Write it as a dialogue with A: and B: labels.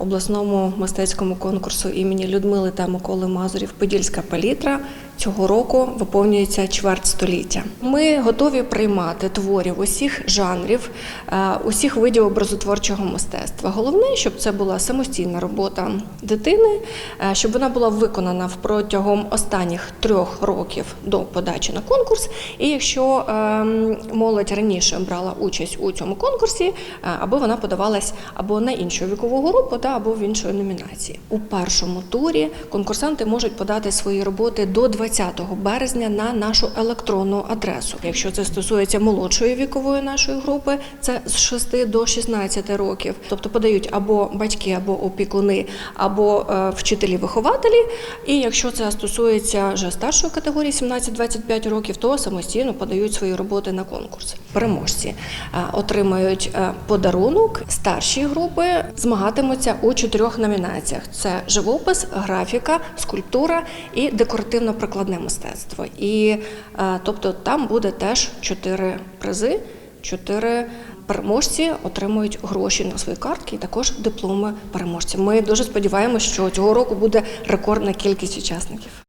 A: обласному мистецькому конкурсу імені Людмили та Миколи Мазурів Подільська палітра цього року виповнюється чверть століття. Ми готові приймати творів усіх жанрів, е, усіх видів образотворчого мистецтва. Головне, щоб це була самостійна робота дитини, е, щоб вона була виконана протягом останніх трьох років до подачі на конкурс. І якщо ем, молодь раніше брала участь у цьому конкурсі, е, аби вона подавалась або на іншу вікову групу, або в іншої номінації. У першому турі конкурсанти можуть подати свої роботи до 20 березня на нашу електронну адресу. Якщо це стосується молодшої вікової нашої групи, це з 6 до 16 років. Тобто подають або батьки, або опікуни, або е, вчителі-вихователі. І якщо це стосується вже старшої категорії 17-25 років, то самостійно подають свої роботи на конкурс. Переможці е, отримають е, подарунок. Старші групи змагатимуться у чотирьох номінаціях: це живопис, графіка, скульптура і декоративно-прикладне мистецтво. І е, тобто там буде теж чотири призи, чотири. Переможці отримують гроші на свої картки і також дипломи переможців. Ми дуже сподіваємося, що цього року буде рекордна кількість учасників.